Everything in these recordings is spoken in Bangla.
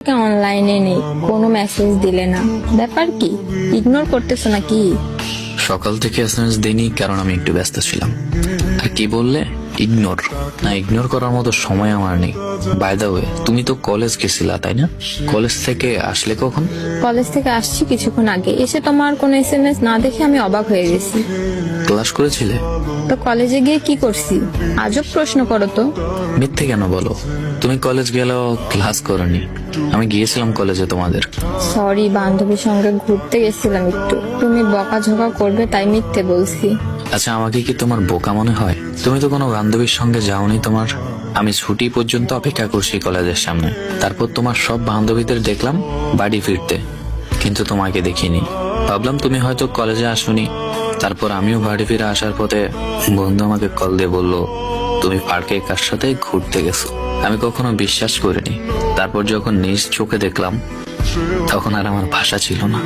অনলাইনে নেই, কোনো মেসেজ দিলে না। ব্যাপার কি? ইগনোর করতেছো নাকি? সকাল থেকে এসএমএস দিইনি, কারণ আমি একটু ব্যস্ত ছিলাম। আর কি বললে? ইগনোর। না ইগনোর করার মতো সময় আমার নেই। বাই দা ওয়ে তুমি তো কলেজ গেছিলা তাই না? কলেজ থেকে আসলে কখন? কলেজ থেকে আসছি কিছুক্ষণ আগে। এসে তোমার কোনো এস এম এস না দেখে আমি অবাক হয়ে গেছি। ক্লাস করেছিলে? তো কলেজে গিয়ে কি করছি? আজব প্রশ্ন করো তো। মিথ্যে কেন বলো? তুমি কলেজ গেলেও ক্লাস করনি। আমি গিয়েছিলাম কলেজে তোমাদের। সরি বান্ধবীর সঙ্গে ঘুরতে গেছিলাম একটু। তুমি বকাঝকা করবে তাই মিথ্যে বলছি। আচ্ছা আমাকে কি তোমার বোকা মনে হয়? তুমি তো কোনো বান্ধবীর সঙ্গে যাওনি তোমার? আমি ছুটি পর্যন্ত অপেক্ষা করছি কলেজের সামনে। তারপর তোমার সব বান্ধবীদের দেখলাম বাড়ি ফিরতে। কিন্তু তোমাকে দেখিনি। ভাবলাম তুমি হয়তো কলেজে আসোনি। তারপর আমিও বাড়ি ফিরে আসার পথে বন্ধু আমাকে কল দিয়ে বলল, তুমি পার্কে কার সাথে ঘুরতে গেছো? আমি কখনো বিশ্বাস করিনি। তারপর যখন নিজ চোখে দেখলাম, তখন আর আমার ভাষা ছিল না।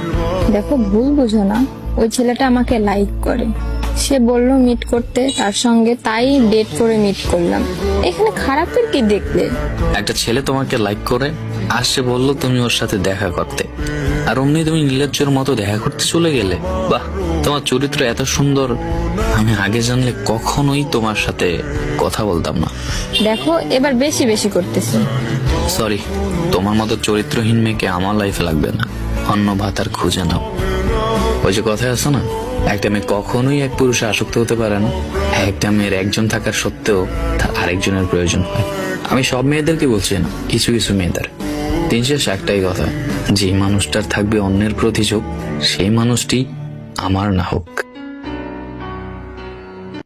দেখো, ভুল বুঝো না। ওই ছেলেটা আমাকে লাইক করে। সে বলল মিট করতে। তার সঙ্গে তাই ডেট করে মিট করলাম। এখানে খারাপের কি দেখলে? একটা ছেলে তোমাকে লাইক করে আসছে বলল তুমি ওর সাথে দেখা করতে। আর অমনি তুমি নীলাজ্জের মতো দেখা করতে চলে গেলে। বাহ তোমার চরিত্র এত সুন্দর। আমি আগে জানলে কখনোই তোমার সাথে কথা বলতাম না। দেখো এবার বেশি বেশি করতেছে। সরি তোমার মতো চরিত্রহীন মেয়েকে আমার লাইফে লাগবে না। অন্য ভাতার খুঁজে নাও। ওই যে কথায় আছে না একটা মেয়ে কখনোই এক পুরুষে আসক্ত হতে পারে না। একটা মেয়ের একজন থাকার সত্ত্বেও তার আরেকজনের প্রয়োজন হয়। আমি সব মেয়েদেরকে বলছি না, কিছু কিছু মেয়েদের। দিন শেষ একটাই কথা, যে মানুষটার থাকবে অন্যের প্রতিযোগ, সেই মানুষটি আমার না হোক